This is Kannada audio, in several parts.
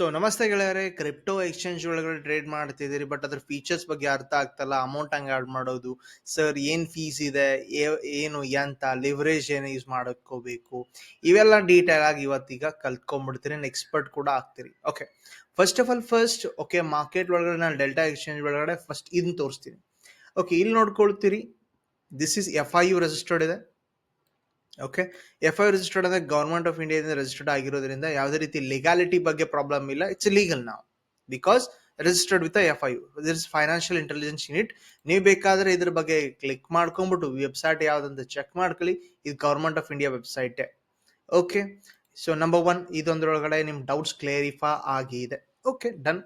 ಸೊ ನಮಸ್ತೆ ಗೆಳೆಯರೆ ಕ್ರಿಪ್ಟೋ ಎಕ್ಸ್ಚೇಂಜ್ ಒಳಗಡೆ ಟ್ರೇಡ್ ಮಾಡ್ತಿದ್ದೀರಿ ಬಟ್ ಅದ್ರ ಫೀಚರ್ಸ್ ಬಗ್ಗೆ ಅರ್ಥ ಆಗ್ತಲ್ಲ? ಅಮೌಂಟ್ ಹಂಗೆ ಆಡ್ ಮಾಡೋದು. ಸರ್ ಏನ್ ಫೀಸ್ ಇದೆ? ಏನು, ಎಂತ? ಲಿವರೇಜ್ ಏನು ಯೂಸ್ ಮಾಡ್ಕೋಬೇಕು? ಇವೆಲ್ಲ ಡೀಟೇಲ್ ಆಗಿ ಇವತ್ತೀಗ ಕಲ್ತ್ಕೊಂಡ್ಬಿಡ್ತೀರಿ ಎಕ್ಸ್ಪರ್ಟ್ ಕೂಡ ಆಗ್ತೀರಿ. Okay first of all first okay market ಒಳಗಡೆ ನಾನು ಡೆಲ್ಟಾ ಎಕ್ಸ್ಚೇಂಜ್ ಒಳಗಡೆ ಫಸ್ಟ್ ಇದನ್ನ ತೋರಿಸ್ತೀನಿ. ಓಕೆ ಇಲ್ಲಿ ನೋಡ್ಕೊಳ್ತೀರಿ. This is F I U registered ಇದೆ. ಓಕೆ ಎಫ್ ಐ ರಿಜಿಸ್ಟರ್ಡ್ ಅಂದ್ರೆ ಗೌರ್ಮೆಂಟ್ ಆಫ್ ಇಂಡಿಯಾದಿಂದ ರಿಜಿಸ್ಟರ್ಡ್ ಆಗಿರೋದ್ರಿಂದ ಯಾವುದೇ ರೀತಿ ಲೀಗಾಲಿಟಿ ಬಗ್ಗೆ ಪ್ರಾಬ್ಲಮ್ ಇಲ್ಲ. ಇಟ್ಸ್ ಲೀಗಲ್ ನಾವು because registered with F I this is financial intelligence unit ನೀವು ಬೇಕಾದ್ರೆ ಇದ್ರ ಬಗ್ಗೆ ಕ್ಲಿಕ್ ಮಾಡ್ಕೊಂಡ್ಬಿಟ್ಟು ವೆಬ್ಸೈಟ್ ಯಾವ್ದಂತ ಚೆಕ್ ಮಾಡ್ಕೊಳ್ಳಿ. ಇದು government of India website okay so number one ಇದೊಂದ್ರೊಳಗಡೆ ನಿಮ್ ಡೌಟ್ಸ್ ಕ್ಲಿಯರಿಫೈ ಆಗಿದೆ. ಓಕೆ ಡನ್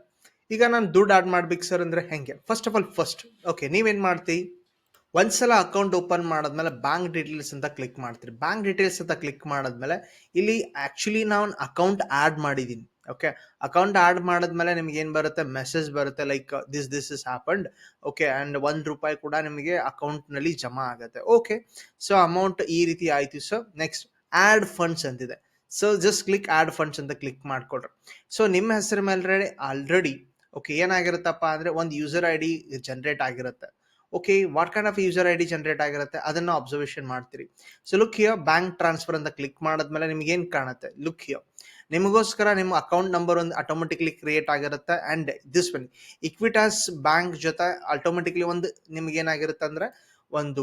ಈಗ ನಾನು ದುಡ್ಡು ಆಡ್ ಮಾಡ್ಬೇಕು ಸರ್ ಅಂದ್ರೆ ಹೆಂಗೆ? First of all first okay ನೀವೇನ್ ಮಾಡ್ತೀವಿ ಒಂದ್ಸಲ ಅಕೌಂಟ್ ಓಪನ್ ಮಾಡಿದ್ಮೇಲೆ ಬ್ಯಾಂಕ್ ಡೀಟೇಲ್ಸ್ ಅಂತ ಕ್ಲಿಕ್ ಮಾಡ್ತೀರಿ. ಬ್ಯಾಂಕ್ ಡೀಟೇಲ್ಸ್ ಅಂತ ಕ್ಲಿಕ್ ಮಾಡಿದ್ಮೇಲೆ ಇಲ್ಲಿ ಆಕ್ಚುಲಿ ನಾನು ಅಕೌಂಟ್ ಆಡ್ ಮಾಡಿದೀನಿ. ಓಕೆ ಅಕೌಂಟ್ ಆಡ್ ಮಾಡಿದ್ಮೇಲೆ ನಿಮ್ಗೆ ಏನು ಬರುತ್ತೆ? ಮೆಸೇಜ್ ಬರುತ್ತೆ like this this is happened okay and ಒಂದು ರೂಪಾಯಿ ಕೂಡ ನಿಮಗೆ ಅಕೌಂಟ್ನಲ್ಲಿ ಜಮಾ ಆಗುತ್ತೆ. ಓಕೆ ಸೊ ಅಮೌಂಟ್ ಈ ರೀತಿ ಆಯ್ತು ಸೊ ನೆಕ್ಸ್ಟ್ ಆಡ್ ಫಂಡ್ಸ್ ಅಂತಿದೆ. So just click add funds ಅಂತ ಕ್ಲಿಕ್ ಮಾಡ್ಕೊಡ್ರಿ. ಸೊ ನಿಮ್ಮ ಹೆಸರ ಮೇಲೆ ಆಲ್ರೆಡಿ ಓಕೆ ಏನಾಗಿರುತ್ತಪ್ಪ ಅಂದ್ರೆ ಒಂದು ಯೂಸರ್ ಐ ಡಿ ಜನರೇಟ್ ಆಗಿರುತ್ತೆ. Okay what kind of user I D generate ಆಗಿರುತ್ತೆ, ಅದನ್ನ ಅಬ್ಸರ್ವೇಷನ್ ಮಾಡ್ತೀರಿ. So look here bank transfer ಅಂತ ಕ್ಲಿಕ್ ಮಾಡಿದ್ಮೇಲೆ ನಿಮ್ಗೆ ಏನ್ ಕಾಣುತ್ತೆ? ಲುಕ್ ಹಿಯರ್ ನಿಮಗೋಸ್ಕರ ನಿಮ್ಮ ಅಕೌಂಟ್ ನಂಬರ್ ಒಂದು ಆಟೋಮೆಟಿಕ್ಲಿ ಕ್ರಿಯೇಟ್ ಆಗಿರುತ್ತೆ ಅಂಡ್ ದಿಸ್ ಬನ್ನಿ ಇಕ್ವಿಟಾಸ್ ಬ್ಯಾಂಕ್ ಜೊತೆ ಆಟೋಮೆಟಿಕ್ಲಿ ಒಂದು ನಿಮ್ಗೆ ಏನಾಗಿರುತ್ತೆ ಅಂದ್ರೆ, ಒಂದು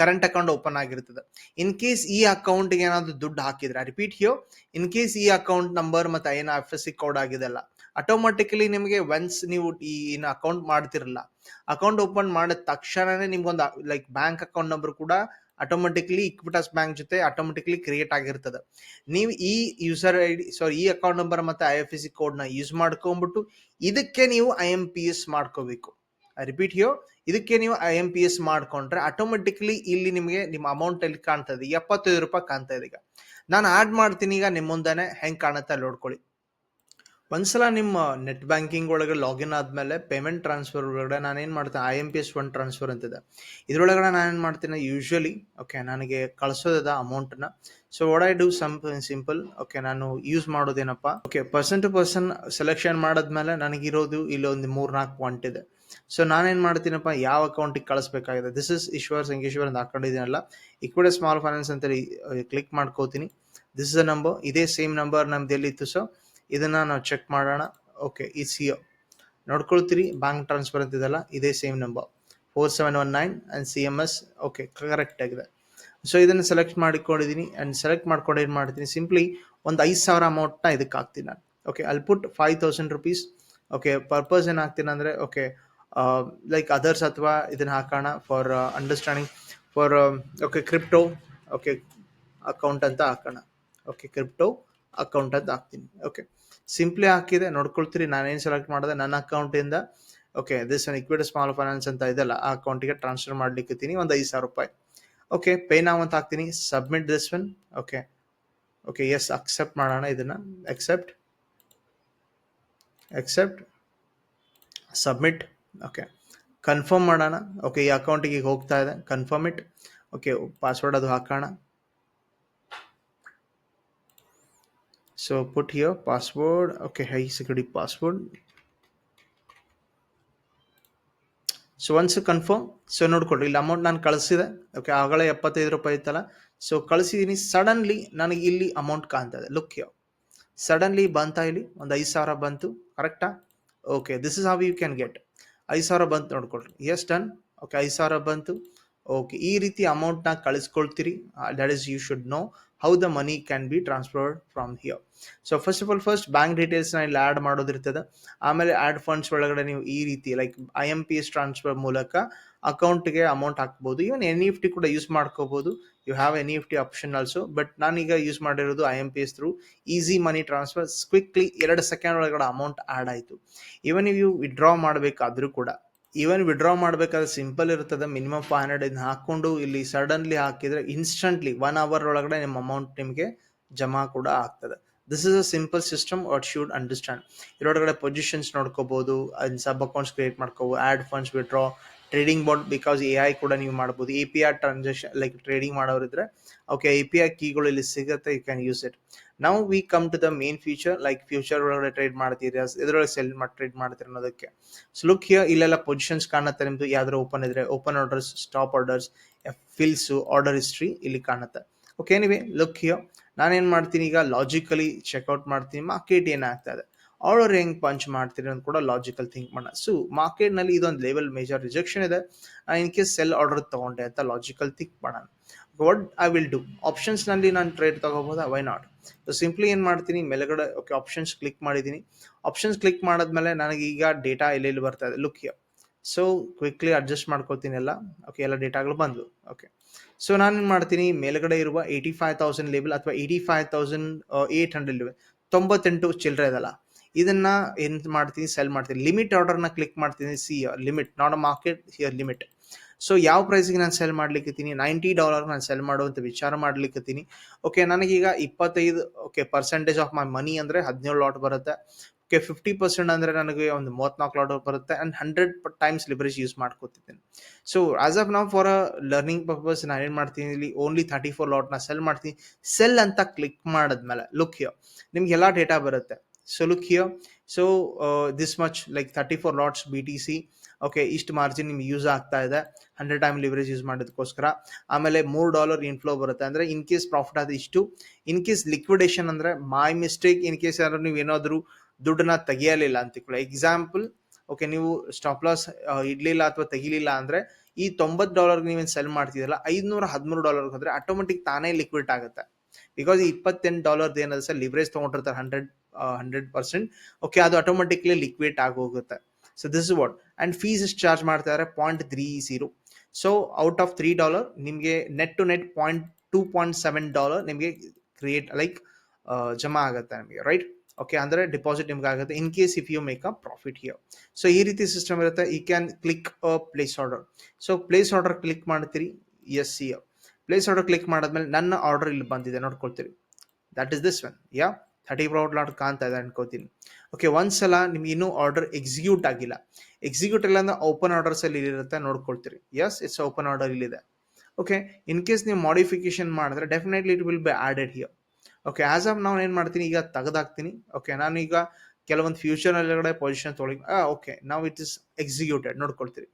ಕರೆಂಟ್ ಅಕೌಂಟ್ ಓಪನ್ ಆಗಿರ್ತದೆ. ಇನ್ ಕೇಸ್ ಈ ಅಕೌಂಟ್ಗೆ ಏನಾದ್ರು ದುಡ್ಡು ಹಾಕಿದ್ರೆ ರಿಪೀಟ್ ಹಿಯೋ ಇನ್ ಕೇಸ್ ಈ ಅಕೌಂಟ್ ನಂಬರ್ ಮತ್ತೆ ಏನೋ ಎಫ್ ಎಸ್ ಸಿ ಕೋಡ್ ಆಗಿದೆಲ್ಲ ಆಟೋಮೆಟಿಕಲಿ ನಿಮಗೆ ಒನ್ಸ್ ನೀವು ಈ ಅಕೌಂಟ್ ಮಾಡ್ತಿರಲ್ಲ ಅಕೌಂಟ್ ಓಪನ್ ಮಾಡಿದ ತಕ್ಷಣನೇ ನಿಮ್ಗೊಂದು ಲೈಕ್ ಬ್ಯಾಂಕ್ ಅಕೌಂಟ್ ನಂಬರ್ ಕೂಡ ಆಟೋಮೆಟಿಕ್ಲಿ ಇಕ್ವಿಟಾಸ್ ಬ್ಯಾಂಕ್ ಜೊತೆ ಆಟೋಮೆಟಿಕ್ಲಿ ಕ್ರಿಯೇಟ್ ಆಗಿರ್ತದೆ. ನೀವು ಈ ಯೂಸರ್ ಐ ಡಿ ಸಾರಿ ಈ ಅಕೌಂಟ್ ನಂಬರ್ ಮತ್ತೆ ಐ ಎಫ್ ಎಸ್ ಸಿ ಕೋಡ್ನ ಯೂಸ್ ಮಾಡ್ಕೊಂಡ್ಬಿಟ್ಟು ಇದಕ್ಕೆ ನೀವು ಐ ಎಂ ಪಿ ಎಸ್ ಮಾಡ್ಕೋಬೇಕು. ರಿಪೀಟ್ ಯೋ ಇದಕ್ಕೆ ನೀವು ಐ ಎಂ ಪಿ ಎಸ್ ಮಾಡ್ಕೊಂಡ್ರೆ ಆಟೋಮೆಟಿಕ್ಲಿ ಇಲ್ಲಿ ನಿಮಗೆ ನಿಮ್ಮ ಅಮೌಂಟ್ ಎಲ್ಲಿ ಕಾಣ್ತದೆ ಎಪ್ಪತ್ತೈದು ರೂಪಾಯಿ ಕಾಣ್ತಾ ಇದೆ ಈಗ. ನಾನು ಆಡ್ ಮಾಡ್ತೀನಿ ಈಗ ನಿಮ್ಮ ಮುಂದೆನೆ ಹೆಂಗ್ ಕಾಣುತ್ತೆ ಅಲ್ಲಿ ನೋಡ್ಕೊಳ್ಳಿ. ಒಂದ್ಸಲ ನಿಮ್ಮ ನೆಟ್ ಬ್ಯಾಂಕಿಂಗ್ ಒಳಗೆ ಲಾಗಿನ್ ಆದ್ಮೇಲೆ ಪೇಮೆಂಟ್ ಟ್ರಾನ್ಸ್ಫರ್ ಒಳಗಡೆ ನಾನು ಏನು ಮಾಡ್ತೇನೆ I M P S one transfer ಅಂತಿದೆ ಇದ್ರೊಳಗಡೆ ನಾನು ಏನು ಮಾಡ್ತೀನಿ ಯೂಶ್ವಲಿ ಓಕೆ ನನಗೆ ಕಳಿಸೋದಿದ ಅಮೌಂಟ್ನ so what I do some simple okay ನಾನು use ಮಾಡೋದೇನಪ್ಪ okay person to person selection ಇರೋದು ನನಗಿರೋದು ಒಂದು ಮೂರ್ ನಾಲ್ಕು ಪಾಯಿಂಟ್ ಇದೆ ಸೊ ನಾನೇನ್ ಮಾಡ್ತೀನಪ್ಪ, ಯಾವ ಅಕೌಂಟಿಗೆ ಕಳಿಸ್ಬೇಕಾಗಿದೆ. ದಿಸ್ ಇಸ್ ಈಶ್ವರ್ ಸಂಗೇಶ್ವರ್ ಅಂತ ಹಾಕೊಂಡಿದ್ದೀನಲ್ಲ ಇಕ್ವಿಟಿ ಸ್ಮಾಲ್ ಫೈನಾನ್ಸ್ ಅಂತ ಕ್ಲಿಕ್ ಮಾಡ್ಕೋತೀನಿ. ದಿಸ್ ಇಸ್ ಅ ನಂಬರ್ ಇದೇ ಸೇಮ್ ನಂಬರ್ ನಮ್ದು ಎಲ್ಲಿತ್ತು ಸೊ ಇದನ್ನ ನಾವು ಚೆಕ್ ಮಾಡೋಣ. ಓಕೆ ಈ ಸಿ ನೋಡ್ಕೊಳ್ತೀರಿ ಬ್ಯಾಂಕ್ ಟ್ರಾನ್ಸ್ಫರ್ ಅಂತ ಇದೆಲ್ಲ ಇದೇ same number four seven one nine and C M S okay correct ಆಗಿದೆ. ಸೊ ಇದನ್ನು ಸೆಲೆಕ್ಟ್ ಮಾಡಿಕೊಂಡಿದ್ದೀನಿ ಆ್ಯಂಡ್ ಸೆಲೆಕ್ಟ್ ಮಾಡ್ಕೊಂಡು ಏನು ಮಾಡ್ತೀನಿ ಸಿಂಪ್ಲಿ ಒಂದು ಐದು ಸಾವಿರ ಅಮೌಂಟ್ನ ಇದಕ್ಕೆ ಹಾಕ್ತೀನಿ ನಾನು. ಓಕೆ ಅಲ್ಲಿ put five thousand rupees okay purpose ಏನು ಹಾಕ್ತೀನಿ ಅಂದರೆ ಓಕೆ ಲೈಕ್ ಅದರ್ಸ್ ಅಥವಾ ಇದನ್ನು ಹಾಕೋಣ for understanding for okay crypto okay account ಅಂತ ಹಾಕೋಣ. ಓಕೆ ಕ್ರಿಪ್ಟೋ ಅಕೌಂಟ್ ಅಂತ ಹಾಕ್ತೀನಿ. ಓಕೆ ಸಿಂಪ್ಲಿ ಹಾಕಿದೆ ನೋಡ್ಕೊಳ್ತೀರಿ, ನಾನೇನು ಸೆಲೆಕ್ಟ್ ಮಾಡಿದೆ, ನನ್ನ ಅಕೌಂಟಿಂದ okay this on equity small finance ಅಂತ ಇದೆಲ್ಲ, ಆ ಅಕೌಂಟಿಗೆ ಟ್ರಾನ್ಸ್ಫರ್ ಮಾಡ್ಲಿಕ್ಕೆ ಒಂದು ಐದು ಸಾವಿರ ರೂಪಾಯಿ. ಓಕೆ ಪೇ ನಾವು ಅಂತ ಹಾಕ್ತೀನಿ. Submit this one okay okay yes accept ಮಾಡೋಣ ಇದನ್ನ. Accept accept submit okay confirm ಮಾಡೋಣ. ಓಕೆ ಈ ಅಕೌಂಟಿಗೆ ಹೋಗ್ತಾ ಇದೆ. ಕನ್ಫರ್ಮ್ ಇಟ್ ಓಕೆ ಪಾಸ್ವರ್ಡ್ ಅದು ಹಾಕೋಣ. So put here password okay high security password so once confirm so ನೋಡ್ಕೊಡ್ರಿ ಇಲ್ಲಿ ಅಮೌಂಟ್ ನಾನು ಕಳಿಸಿದೆ. ಓಕೆ ಆಗಲೇ ಎಪ್ಪತ್ತೈದು ರೂಪಾಯಿ ಇತ್ತಲ್ಲ. ಸೊ ಕಳಿಸಿದ್ದೀನಿ ಸಡನ್ಲಿ ನನಗೆ ಇಲ್ಲಿ ಅಮೌಂಟ್ ಕಾಣ್ತಾ ಇದೆ. ಲುಕ್ ಯೋ ಸಡನ್ಲಿ ಬಂತಾ ಇಲ್ಲಿ? ಒಂದು ಐದು ಸಾವಿರ ಬಂತು. ಕರೆಕ್ಟಾ okay this is how you can get ಐದು ಸಾವಿರ ಬಂತು ನೋಡ್ಕೊಳ್ರಿ. ಎಸ್ ಡನ್ ಓಕೆ ಐದು ಸಾವಿರ ಬಂತು. ಓಕೆ ಈ ರೀತಿ ಅಮೌಂಟ್ನ ಕಳಿಸ್ಕೊಳ್ತೀರಿ. That is you should know how the money can be transferred from here so first of all first bank ಡೀಟೇಲ್ಸ್ನ ಇಲ್ಲಿ ಆ್ಯಡ್ ಮಾಡೋದಿರ್ತದೆ. ಆಮೇಲೆ ಆ್ಯಡ್ ಫಂಡ್ಸ್ ಒಳಗಡೆ ನೀವು ಈ ರೀತಿ like I M P S transfer ಮೂಲಕ ಅಕೌಂಟ್ಗೆ ಅಮೌಂಟ್ ಹಾಕ್ಬೋದು. ಈವನ್ ಎನ್ ಇಫ್ ಟಿ ಕೂಡ ಯೂಸ್ ಮಾಡ್ಕೋಬಹುದು you have N F T option also but ನಾನೀಗ ಯೂಸ್ ಮಾಡಿರೋದು I M P S through easy money transfer quickly ಎರಡು ಸೆಕೆಂಡ್ ಒಳಗಡೆ ಅಮೌಂಟ್ ಆ್ಯಡ್ ಆಯಿತು. ಈವನ್ ಇವು ವಿಡ್ರಾ ಮಾಡಬೇಕಾದ್ರೂ ಕೂಡ ಈವನ್ ವಿಡ್ರಾ ಮಾಡಬೇಕಾದ್ರೆ ಸಿಂಪಲ್ ಇರ್ತದೆ ಮಿನಿಮಮ್ ಫೈವ್ ಹಂಡ್ರೆಡ್ ಇದನ್ನ ಹಾಕೊಂಡು ಇಲ್ಲಿ ಸಡನ್ಲಿ ಹಾಕಿದ್ರೆ ಇನ್ಸ್ಟಂಟ್ಲಿ ಒನ್ ಅವರ್ ಒಳಗಡೆ ನಿಮ್ಮ ಅಮೌಂಟ್ ನಿಮಗೆ ಜಮಾ ಕೂಡ ಆಗ್ತದೆ. This is a simple system what should understand ಇದರೊಳಗಡೆ ಪೊಸಿಷನ್ಸ್ ನೋಡ್ಕೋಬಹುದು ಸಬ್ ಅಕೌಂಟ್ಸ್ ಕ್ರಿಯೇಟ್ ಮಾಡ್ಕೋಬಹುದು add funds withdraw trading board because A I ಕೂಡ ನೀವು ಮಾಡ್ಬೋದು. A P R transaction like trading ಮಾಡೋರಿದ್ರೆ okay A P R ಕೀಗಳು ಇಲ್ಲಿ ಸಿಗುತ್ತೆ ಯು ಕ್ಯಾನ್ ಯೂಸ್ ಇಟ್ ನಾವು we come to the main future like future ಒಳಗಡೆ ಟ್ರೇಡ್ ಮಾಡ್ತೀರಾ ಇದರೊಳಗೆ ಸೆಲ್ ಮಾಡಿ ಟ್ರೇಡ್ ಮಾಡ್ತೀರಿ ಅನ್ನೋದಕ್ಕೆ. ಸೊ ಲುಕ್ ಹಿಯರ್ ಇಲ್ಲೆಲ್ಲ ಪೊಸಿಷನ್ಸ್ ಕಾಣುತ್ತೆ ನಿಮ್ದು ಯಾವ್ದಾರು ಓಪನ್ ಇದ್ರೆ open orders stop orders fills order history ಇಲ್ಲಿ ಕಾಣುತ್ತೆ. ಓಕೆ ನೀವೇ ಲುಕ್ ಹಿಯರ್ ನಾನೇನು ಮಾಡ್ತೀನಿ ಈಗ ಲಾಜಿಕಲಿ ಚೆಕ್ಔಟ್ ಮಾಡ್ತೀನಿ ಮಾರ್ಕೆಟ್ ಏನಾಗ್ತಾ ಇದೆ. ಆರ್ಡರ್ ಹೆಂಗ್ ಪಂಚ್ ಮಾಡ್ತೀರಿ ಅಂತ ಕೂಡ ಲಾಜಿಕಲ್ ಥಿಂಕ್ ಮಾಡೋಣ. ಸೊ ಮಾರ್ಕೆಟ್ನಲ್ಲಿ ಇದೊಂದು ಲೆವೆಲ್ ಮೇಜರ್ ರಿಜೆಕ್ಷನ್ ಇದೆ. ಇನ್ ಕೇಸ್ ಸೆಲ್ ಆರ್ಡರ್ ತಗೊಂಡೆ ಅಂತ ಲಾಜಿಕಲ್ ಥಿಂಕ್ ಮಾಡೋಣ. ವಾಟ್ ಐ ವಿಲ್ ಡೂ ಆಪ್ಷನ್ಸ್ನಲ್ಲಿ ನಾನು ಟ್ರೇಡ್ ತಗೋಬಹುದಾ? ವೈ ನಾಟ್ ಸಿಂಪ್ಲಿ ಏನು ಮಾಡ್ತೀನಿ? ಮೇಲೆಗಡೆ ಓಕೆ ಆಪ್ಷನ್ಸ್ ಕ್ಲಿಕ್ ಮಾಡಿದ್ದೀನಿ. ಆಪ್ಷನ್ಸ್ ಕ್ಲಿಕ್ ಮಾಡಿದ್ಮೇಲೆ ನನಗೆ ಈಗ ಡೇಟಾ ಎಲ್ಲೆಲ್ಲಿ ಬರ್ತಾ ಇದೆ? ಲುಕ್ ಸೊ ಕ್ವಿಕ್ಲಿ ಅಡ್ಜಸ್ಟ್ ಮಾಡ್ಕೋತೀನಿ ಎಲ್ಲ. ಓಕೆ ಎಲ್ಲ ಡೇಟಾಗಳು ಬಂದವು. ಓಕೆ ಸೊ ನಾನು ಏನು ಮಾಡ್ತೀನಿ? ಮೇಲ್ಗಡೆ ಇರುವ ಏಯ್ಟಿ ಫೈವ್ ತೌಸಂಡ್ ಲೇಬಲ್ ಅಥವಾ eighty five thousand eight hundred label ತೊಂಬತ್ತೆಂಟು ಚಿಲ್ಲರೆ ಇದಲ್ಲ. ಇದನ್ನ ಏನು ಮಾಡ್ತೀನಿ? ಸೆಲ್ ಮಾಡ್ತೀನಿ. ಲಿಮಿಟ್ ಆರ್ಡರ್ನ ಕ್ಲಿಕ್ ಮಾಡ್ತೀನಿ. See limit not a market here limit so ಯಾವ ಪ್ರೈಸಿಗೆ ನಾನು ಸೆಲ್ ಮಾಡ್ಲಿಕ್ಕತ್ತೀನಿ ನೈಂಟಿ ಡಾಲರ್ ನಾನು ಸೆಲ್ ಮಾಡುವಂತ ವಿಚಾರ ಮಾಡ್ಲಿಕ್ಕೆ ಓಕೆ ನನಗೀಗ ಇಪ್ಪತ್ತೈದು okay percentage of my money ಅಂದರೆ ಹದಿನೇಳು ಲಾಟ್ ಬರುತ್ತೆ. ಓಕೆ ಫಿಫ್ಟಿ ಪರ್ಸೆಂಟ್ ಅಂದರೆ ನನಗೆ ಒಂದು ಮೂವತ್ನಾಲ್ಕು ಲಾಟ್ ಬರುತ್ತೆ and hundred times leverage use ಮಾಡ್ಕೋತಿದ್ದೀನಿ. So as of ನಾವು ಫಾರ್ ಅ ಲರ್ನಿಂಗ್ ಪರ್ಪಸ್ ನಾನು ಏನು ಮಾಡ್ತೀನಿ? ಇಲ್ಲಿ ಓನ್ಲಿ ತರ್ಟಿ ಫೋರ್ ಲಾಟ್ನ ಸೆಲ್ ಮಾಡ್ತೀನಿ. ಸೆಲ್ ಅಂತ ಕ್ಲಿಕ್ ಮಾಡಿದ್ಮೇಲೆ ಲುಕ್ ಯೋ ನಿಮ್ಗೆ ಎಲ್ಲ ಡೇಟಾ ಬರುತ್ತೆ. So look here. Much like thirty four lots B T C okay ಇಷ್ಟು ಮಾರ್ಜಿನ್ ನಿಮ್ಗೆ ಯೂಸ್ ಆಗ್ತಾ ಇದೆ. ಹಂಡ್ರೆಡ್ ಟೈಮ್ ಲಿವರೇಜ್ ಯೂಸ್ ಮಾಡೋದಕ್ಕೋಸ್ಕರ. ಆಮೇಲೆ ಮೂರು ಡಾಲರ್ ಇನ್ಫ್ಲೋ ಬರುತ್ತೆ. ಅಂದರೆ ಇನ್ ಕೇಸ್ ಪ್ರಾಫಿಟ್ ಆದ ಇಷ್ಟು ಇನ್ ಕೇಸ್ ಲಿಕ್ವಿಡೇಷನ್ ಅಂದರೆ ಮೈ ಮಿಸ್ಟೇಕ್ ಇನ್ ಕೇಸ್ ಯಾರು ನೀವು ಏನಾದರೂ ದುಡ್ಡನ್ನ ತೆಗಿಯಲಿಲ್ಲ ಅಂತ ಎಕ್ಸಾಂಪಲ್ ಓಕೆ ನೀವು ಸ್ಟಾಪ್ ಲಾಸ್ ಇಡ್ಲಿಲ್ಲ ಅಥವಾ ತೆಗಿಲಿಲ್ಲ ಅಂದರೆ ಈ ತೊಂಬತ್ತು ಡಾಲರ್ಗೆ ನೀವೇನು ಸೆಲ್ ಮಾಡ್ತಿದ್ರಲ್ಲ ಐದುನೂರ ಹದಿಮೂರು ಡಾಲರ್ಗೆ ಹೋದ್ರೆ ಆಟೋಮೆಟಿಕ್ ತಾನೇ ಲಿಕ್ವಿಡ್ ಆಗುತ್ತೆ. ಬಿಕಾಸ್ ಇಪ್ಪತ್ತೆಂಟು ಡಾಲರ್ದು ಏನದ ಸರ್ ಲಿವರೇಜ್ ತೊಗೊಂಡಿರ್ತಾರೆ ಹಂಡ್ರೆಡ್ ಹಂಡ್ರೆಡ್ ಪರ್ಸೆಂಟ್ ಓಕೆ ಅದು ಆಟೋಮೆಟಿಕ್ಲಿ ಲಿಕ್ವಿಡ್ ಆಗೋಗುತ್ತೆ. So this is what and fees ಎಷ್ಟು ಚಾರ್ಜ್ ಮಾಡ್ತಾರೆ point three zero so out of three dollar ನಿಮಗೆ net to net point two point seven dollar ನಿಮಗೆ ಕ್ರಿಯೇಟ್ ಲೈಕ್ ಜಮಾ ಆಗುತ್ತೆ ನಿಮಗೆ ರೈಟ್ ಓಕೆ ಅಂದರೆ ಡಿಪಾಸಿಟ್ ನಿಮ್ಗೆ ಆಗುತ್ತೆ in case if you make a profit here so ಈ ರೀತಿ ಸಿಸ್ಟಮ್ ಇರುತ್ತೆ. ಈ can click a place order so place order click ಮಾಡ್ತೀರಿ. Yes see place order click ಮಾಡಿದ್ಮೇಲೆ ನನ್ನ ಆರ್ಡರ್ ಇಲ್ಲಿ ಬಂದಿದೆ. ನೋಡ್ಕೊಳ್ತೀರಿ. That is this one yeah thirty proud lot ಕಾಣ್ತಾ ಇದೆ ಅನ್ಕೋತೀನಿ. ಓಕೆ ಒಂದ್ಸಲ ನಿಮ್ಗೆ ಇನ್ನೂ ಆರ್ಡರ್ ಎಕ್ಸಿಕ್ಯೂಟ್ ಆಗಿಲ್ಲ. ಎಕ್ಸಿಕ್ಯೂಟ್ ಇಲ್ಲ ಅಂದ್ರೆ ಓಪನ್ ಆರ್ಡರ್ಸ್ ಅಲ್ಲಿ ಇರುತ್ತೆ ನೋಡ್ಕೊಳ್ತೀರಿ. ಎಸ್ ಇಟ್ಸ್ ಓಪನ್ ಆರ್ಡರ್ ಇಲ್ಲಿದೆ. ಓಕೆ ಇನ್ ಕೇಸ್ ನೀವು ಮಾಡಿಫಿಕೇಶನ್ ಮಾಡಿದ್ರೆ definitely it will be added here okay as of ನಾವು ಏನು ಮಾಡ್ತೀನಿ? ಈಗ ತೆಗೆದಾಕ್ತೀನಿ. ಓಕೆ ನಾನು ಈಗ ಕೆಲವೊಂದು ಫ್ಯೂಚರ್ ಒಳಗಡೆ ಪೊಸಿಷನ್ ತೊಳಿ ಓಕೆ ನಾವು ಇಟ್ ಇಸ್ ಎಕ್ಸಿಕ್ಯೂಟೆಡ್ ನೋಡ್ಕೊಳ್ತೀರಿ.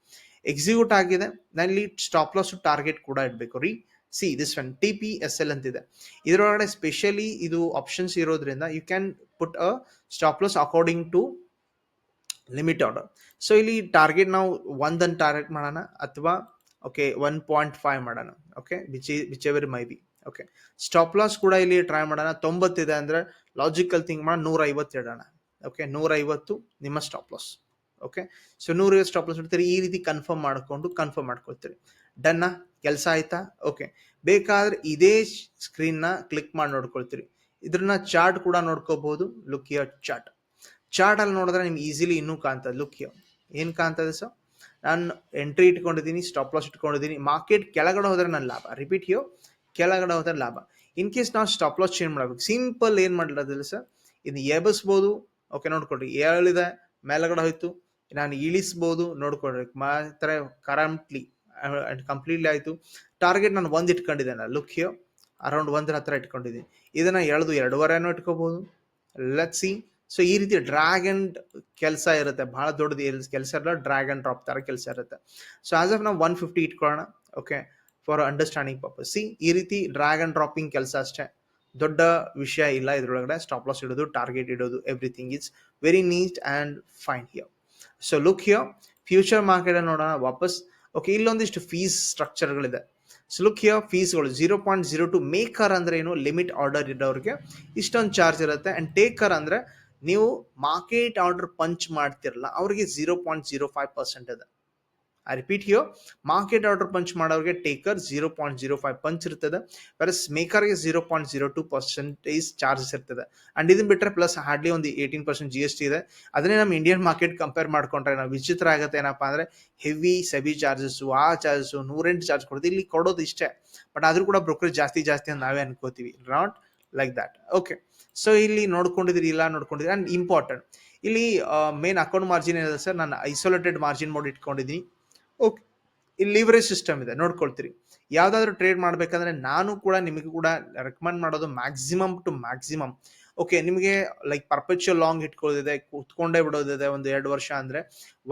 ಎಕ್ಸಿಕ್ಯೂಟ್ ಆಗಿದೆ. ನಾನು ಸ್ಟಾಪ್ ಲಾಸ್ ಟಾರ್ಗೆಟ್ ಕೂಡ ಇಡಬೇಕು. ರೀ see this one T P S L ಅಂತಿದೆ. ಇದರೊಳಗಡೆ ಸ್ಪೆಷಲಿ ಇದು ಆಪ್ಷನ್ಸ್ ಇರೋದ್ರಿಂದ you can put a stop loss according to limit order so ಇಲ್ಲಿ ಟಾರ್ಗೆಟ್ ನಾವು ಒಂದನ್ನು ಟಾರ್ಗೆಟ್ ಮಾಡೋಣ ಅಥವಾ ಓಕೆ ಒನ್ ಪಾಯಿಂಟ್ ಫೈವ್ ಮಾಡೋಣ okay which whichever may be okay stop loss ಕೂಡ ಇಲ್ಲಿ ಟ್ರೈ ಮಾಡೋಣ. ತೊಂಬತ್ತಿದೆ ಅಂದರೆ ಲಾಜಿಕಲ್ ಥಿಂಗ್ ಮಾಡೋಣ. ನೂರ ಐವತ್ತು ಇಡೋಣ ಓಕೆ ನೂರ ಐವತ್ತು ನಿಮ್ಮ ಸ್ಟಾಪ್ ಲಾಸ್ ಓಕೆ ಸೊ ನೂರೈವತ್ತು ಸ್ಟಾಪ್ ಲಾಸ್ ಇಡ್ತೀರಿ. ಈ ರೀತಿ ಕನ್ಫರ್ಮ್ ಮಾಡಿಕೊಂಡು ಕನ್ಫರ್ಮ್ ಮಾಡ್ಕೊಳ್ತೀರಿ. ಡನ್ನ, ಕೆಲಸ ಆಯ್ತಾ? ಓಕೆ. ಬೇಕಾದ್ರೆ ಇದೇ ಸ್ಕ್ರೀನ್ನ ಕ್ಲಿಕ್ ಮಾಡಿ ನೋಡ್ಕೊಳ್ತೀರಿ. ಇದ್ರನ್ನ ಚಾರ್ಟ್ ಕೂಡ ನೋಡ್ಕೋಬಹುದು ಲುಕ್ ಯರ್ ಚಾರ್ಟ್ ಚಾರ್ಟ್ ಅಲ್ಲಿ ನೋಡಿದ್ರೆ ನಿಮ್ಗೆ ಈಸಿಲಿ ಇನ್ನೂ ಕಾಣ್ತದೆ. ಲುಕ್ ಯರ್ ಏನು ಕಾಣ್ತದೆ ಸರ್? ನಾನು ಎಂಟ್ರಿ ಇಟ್ಕೊಂಡಿದ್ದೀನಿ ಸ್ಟಾಪ್ ಲಾಸ್ ಇಟ್ಕೊಂಡಿದ್ದೀನಿ. ಮಾರ್ಕೆಟ್ ಕೆಳಗಡೆ ಹೋದ್ರೆ ನನ್ನ ಲಾಭ. ರಿಪೀಟ್ ಯೋ ಕೆಳಗಡೆ ಹೋದ್ರೆ ಲಾಭ. ಇನ್ ಕೇಸ್ ನಾವು ಸ್ಟಾಪ್ ಲಾಸ್ ಚೇಂಜ್ ಮಾಡಬೇಕು. ಸಿಂಪಲ್ ಏನು ಮಾಡಿರೋದಿಲ್ಲ ಸರ್? ಇದು ಎಬಸ್ಬೋದು. ಓಕೆ ನೋಡ್ಕೊಳ್ರಿ. ಏಳಿದೆ, ಮೇಲಗಡೆ ಹೋಯ್ತು. ನಾನು ಇಳಿಸ್ಬೋದು. ನೋಡ್ಕೊಳ್ರಿ. ಮಾತ್ರ ಕರೆಂಟ್ಲಿ ಕಂಪ್ಲೀಟ್ಲಿ ಆಯಿತು. ಟಾರ್ಗೆಟ್ ನಾನು ಒಂದು ಇಟ್ಕೊಂಡಿದ್ದೇನೆ. ಲುಕ್ ಹಿಯೋ ಅರೌಂಡ್ ಒಂದರ ಹತ್ರ ಇಟ್ಕೊಂಡಿದ್ದೀನಿ. ಇದನ್ನು ಎಳೆದು ಎರಡೂವರೆನೂ ಇಟ್ಕೋಬೋದು. ಲೆಟ್ ಸಿ ಸೊ ಈ ರೀತಿ ಡ್ರ್ಯಾಗನ್ ಕೆಲಸ ಇರುತ್ತೆ. ಭಾಳ ದೊಡ್ಡದು ಕೆಲಸ ಇರಲ್ಲ ಡ್ರ್ಯಾಗನ್ ಡ್ರಾಪ್ ಥರ ಕೆಲಸ ಇರುತ್ತೆ. ಸೊ ಆಸ್ ಆಫ್ ನಾವು ಒನ್ ಫಿಫ್ಟಿ ಇಟ್ಕೊಳ್ಳೋಣ. Okay for understanding purpose see ಈ ರೀತಿ ಡ್ರ್ಯಾಗನ್ ಡ್ರಾಪಿಂಗ್ ಕೆಲಸ ಅಷ್ಟೇ. ದೊಡ್ಡ ವಿಷಯ ಇಲ್ಲ ಇದರೊಳಗಡೆ. ಸ್ಟಾಪ್ ಲಾಸ್ ಇಡೋದು ಟಾರ್ಗೆಟ್ ಇಡೋದು everything is very neat and fine here so look here future market ನೋಡೋಣ. ವಾಪಸ್ ಓಕೆ ಇಲ್ಲೊಂದಿಷ್ಟು ಫೀಸ್ ಸ್ಟ್ರಕ್ಚರ್ಗಳಿದೆ so look here ಫೀಸ್ಗಳು zero point zero two maker ಅಂದರೆ ಏನು? ಲಿಮಿಟ್ ಆರ್ಡರ್ ಇರೋರಿಗೆ ಇಷ್ಟೊಂದು ಚಾರ್ಜ್ ಇರುತ್ತೆ. ಆ್ಯಂಡ್ ಟೇಕರ್ ಅಂದರೆ ನೀವು ಮಾರ್ಕೆಟ್ ಆರ್ಡರ್ ಪಂಚ್ ಮಾಡ್ತಿರಲ್ಲ, ಅವರಿಗೆ zero point zero five percent ಇದೆ. I repeat here market order punch ಮಾಡೋರಿಗೆ taker zero point zero five punch ಇರ್ತದೆ versus ಮೇಕರ್ಗೆ zero point zero two percentage charges ಇರ್ತದೆ. ಅಂಡ್ ಇದನ್ನ ಬಿಟ್ಟರೆ ಪ್ಲಸ್ ಹಾರ್ಡ್ಲಿ ಒಂದು eighteen percent G S T ಇದೆ. ಅದನ್ನೇ ನಮ್ಮ ಇಂಡಿಯನ್ ಮಾರ್ಕೆಟ್ ಕಂಪೇರ್ ಮಾಡ್ಕೊಂಡ್ರೆ ನಾವು ವಿಚಿತ್ರ ಆಗುತ್ತೆ ಏನಪ್ಪ ಅಂದರೆ ಹೆವಿ ಸೆಬಿ ಚಾರ್ಜಸ್ಸು ಆ ಚಾರ್ಜಸ್ಸು ನೂರೆಂಟು ಚಾರ್ಜ್ ಕೊಡೋದು ಇಲ್ಲಿ ಕೊಡೋದು ಇಷ್ಟೇ. ಬಟ್ ಆದರೂ ಕೂಡ ಬ್ರೋಕರೇಜ್ ಜಾಸ್ತಿ ಜಾಸ್ತಿ ಅಂತ ನಾವೇ ಅನ್ಕೋತೀವಿ. Not like that okay so ಇಲ್ಲಿ ನೋಡ್ಕೊಂಡಿದ್ದೀರಿ, ಇಲ್ಲ ನೋಡ್ಕೊಂಡಿದ್ದೀರಿ. ಆ್ಯಂಡ್ ಇಂಪಾರ್ಟೆಂಟ್ ಇಲ್ಲಿ ಮೇನ್ ಅಕೌಂಟ್ ಮಾರ್ಜಿನ್ ಏನಿದೆ ಸರ್ ನಾನು ಐಸೋಲೇಟೆಡ್ ಮಾರ್ಜಿನ್ ಮೋಡ್ ಇಟ್ಕೊಂಡಿದ್ದೀನಿ. ಓಕೆ ಇಲ್ಲಿ ಲಿವರೇಜ್ ಸಿಸ್ಟಮ್ ಇದೆ, ನೋಡ್ಕೊಳ್ತೀರಿ. ಯಾವ್ದಾದ್ರು ಟ್ರೇಡ್ ಮಾಡ್ಬೇಕಂದ್ರೆ ನಾನು ಕೂಡ ನಿಮಗೆ ಕೂಡ ರೆಕಮೆಂಡ್ ಮಾಡೋದು ಮ್ಯಾಕ್ಸಿಮಮ್ ಟು ಮ್ಯಾಕ್ಸಿಮಮ್ ಓಕೆ ನಿಮಗೆ ಲೈಕ್ ಪರ್ಪೆಚುಯಲ್ ಲಾಂಗ್ ಇಟ್ಕೊಳ್ಳೋದಿದೆ, ಕೂತ್ಕೊಂಡೇ ಬಿಡೋದಿದೆ ಒಂದು ಎರಡು ವರ್ಷ ಅಂದ್ರೆ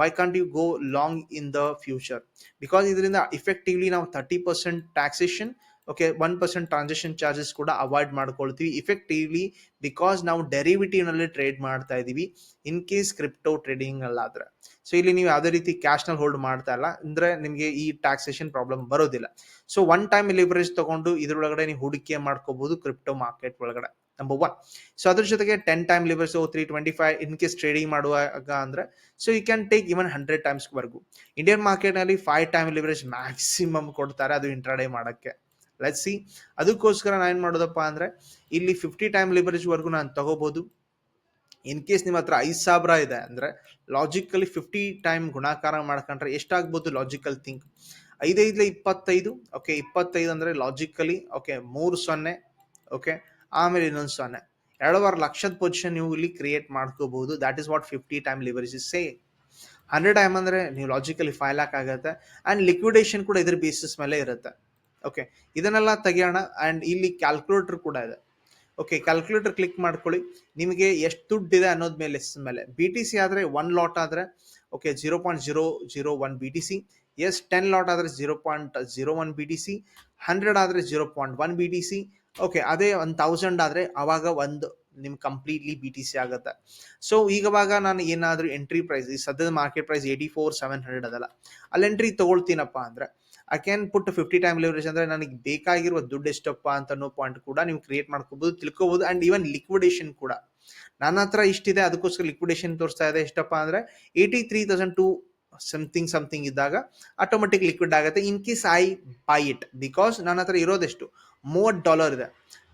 why can't you go long in the future because ಇದರಿಂದ ಇಫೆಕ್ಟಿವ್ಲಿ ನಾವು thirty percent taxation okay one percent transaction charges ಕೂಡ ಅವಾಯ್ಡ್ ಮಾಡ್ಕೊಳ್ತೀವಿ. ಇಫೆಕ್ಟಿವ್ಲಿ ಬಿಕಾಸ್ ನಾವು ಡೆರಿವಿಟಿವ್ನಲ್ಲಿ ಟ್ರೇಡ್ ಮಾಡ್ತಾ ಇದೀವಿ ಇನ್ ಕೇಸ್ ಕ್ರಿಪ್ಟೋ ಟ್ರೇಡಿಂಗ್ ಅಲ್ಲಾದ್ರೆ. ಸೊ ಇಲ್ಲಿ ನೀವು ಯಾವುದೇ ರೀತಿ ಕ್ಯಾಶ್ನಲ್ಲಿ ಹೋಲ್ಡ್ ಮಾಡ್ತಾ ಇಲ್ಲ. ಅಂದ್ರೆ ನಿಮಗೆ ಈ ಟ್ಯಾಕ್ಸೇಷನ್ ಪ್ರಾಬ್ಲಮ್ ಬರೋದಿಲ್ಲ. ಸೊ ಒನ್ ಟೈಮ್ ಲಿವರೇಜ್ ತಗೊಂಡು ಇದರೊಳಗಡೆ ನೀವು ಹೂಡಿಕೆ ಮಾಡ್ಕೋಬಹುದು ಕ್ರಿಪ್ಟೋ ಮಾರ್ಕೆಟ್ ಒಳಗಡೆ ನಂಬರ್ ಒನ್ ಸೊ ಅದ್ರ ಜೊತೆಗೆ ten time levers three twenty five in case trading ಮಾಡುವಾಗ ಅಂದ್ರೆ so you can take even hundred times ವರೆಗೂ. ಇಂಡಿಯನ್ ಮಾರ್ಕೆಟ್ನಲ್ಲಿ ಫೈವ್ ಟೈಮ್ ಲಿವರೇಜ್ ಮ್ಯಾಕ್ಸಿಮಮ್ ಕೊಡ್ತಾರೆ ಅದು ಇಂಟ್ರಾಡೇ ಮಾಡಕ್ಕೆ. ಸಿ ಅದಕ್ಕೋಸ್ಕರ ನಾನು ಏನ್ ಮಾಡೋದಪ್ಪ ಅಂದ್ರೆ, ಇಲ್ಲಿ ಫಿಫ್ಟಿ ಟೈಮ್ ಲಿವರೇಜ್ ವರೆಗೂ ನಾನು ತಗೋಬಹುದು ಇನ್ ಕೇಸ್ ನಿಮ್ಮ ಹತ್ರ ಐದು ಸಾವಿರ ಇದೆ ಅಂದ್ರೆ ಲಾಜಿಕಲಿ ಫಿಫ್ಟಿ ಟೈಮ್ ಗುಣಾಕಾರ ಮಾಡ್ಕೊಂಡ್ರೆ ಎಷ್ಟಾಗ್ಬೋದು ಲಾಜಿಕಲ್ ಥಿಂಕ್ ಐದೈದ್ಲೆ ಇಪ್ಪತ್ತೈದು ಓಕೆ ಇಪ್ಪತ್ತೈದು ಅಂದ್ರೆ ಲಾಜಿಕಲಿ ಓಕೆ ಮೂರು ಸೊನ್ನೆ ಓಕೆ ಆಮೇಲೆ ಇನ್ನೊಂದು ಸೊನ್ನೆ. ಎರಡೂವರೆ ಲಕ್ಷದ ಪೊಸಿಷನ್ ನೀವು ಇಲ್ಲಿ ಕ್ರಿಯೇಟ್ ಮಾಡ್ಕೋಬಹುದು that is what fifty time leverage is say hundred time ಅಂದ್ರೆ ನೀವು ಲಾಜಿಕಲಿ ಫೈವ್ ಲ್ಯಾಕ್ ಆಗುತ್ತೆ ಅಂಡ್ ಲಿಕ್ವಿಡೇಷನ್ ಕೂಡ ಇದ್ರ ಬೇಸಿಸ್ ಮೇಲೆ ಇರುತ್ತೆ. ಓಕೆ ಇದನ್ನೆಲ್ಲ ತೆಗೆಯೋಣ. ಅಂಡ್ ಇಲ್ಲಿ ಕ್ಯಾಲ್ಕುಲೇಟರ್ ಕೂಡ ಇದೆ. ಓಕೆ ಕ್ಯಾಲ್ಕುಲೇಟರ್ ಕ್ಲಿಕ್ ಮಾಡ್ಕೊಳ್ಳಿ. ನಿಮಗೆ ಎಷ್ಟು ದುಡ್ಡಿದೆ ಅನ್ನೋದ್ ಮೇಲೆ ಮೇಲೆ. ಬಿ ಟಿ ಸಿ ಆದರೆ ಒನ್ ಲಾಟ್ ಆದರೆ okay zero point zero zero one B T C yes ten lot ಆದರೆ zero point zero one B T C hundred ಆದರೆ zero point one B T C okay ಅದೇ ಒಂದು ಥೌಸಂಡ್ ಆದರೆ ಅವಾಗ ಒಂದು ನಿಮ್ಗೆ ಕಂಪ್ಲೀಟ್ಲಿ ಬಿ ಟಿ ಸಿ ಆಗುತ್ತೆ. ಸೊ ಈಗವಾಗ ನಾನು ಏನಾದರೂ ಎಂಟ್ರಿ ಪ್ರೈಸ್ ಈ ಸದ್ಯದ market price eighty four seven hundred ಅದಲ್ಲ. ಅಲ್ಲಿ ಎಂಟ್ರಿ ತಗೊಳ್ತೀನಪ್ಪ ಅಂದ್ರೆ I can put fifty time leverage ಅಂದ್ರೆ ನನಗೆ ಬೇಕಾಗಿರುವ ದುಡ್ಡು ಎಷ್ಟಪ್ಪ ಅಂತ ಅನ್ನೋ ಪಾಯಿಂಟ್ ಕೂಡ ನೀವು ಕ್ರಿಯೇಟ್ ಮಾಡ್ಕೋಬಹುದು ತಿಳ್ಕೊಬಹುದು ಅಂಡ್ ಈವನ್ ಲಿಕ್ವಿಡೇಷನ್ ಕೂಡ. ನನ್ನ ಹತ್ರ ಇಷ್ಟಿದೆ, ಅದಕ್ಕೋಸ್ಕರ ಲಿಕ್ವಿಡೇಷನ್ ತೋರಿಸ್ತಾ ಇದೆ, ಎಷ್ಟಪ್ಪ ಅಂದ್ರೆ eighty three thousand two something something ಇದ್ದಾಗ ಆಟೋಮೆಟಿಕ್ ಲಿಕ್ವಿಡ್ ಆಗುತ್ತೆ. In case I buy it because ನನ್ನ ಹತ್ರ ಇರೋದೆಷ್ಟು? ಮೂವತ್ತು ಡಾಲರ್ ಇದೆ.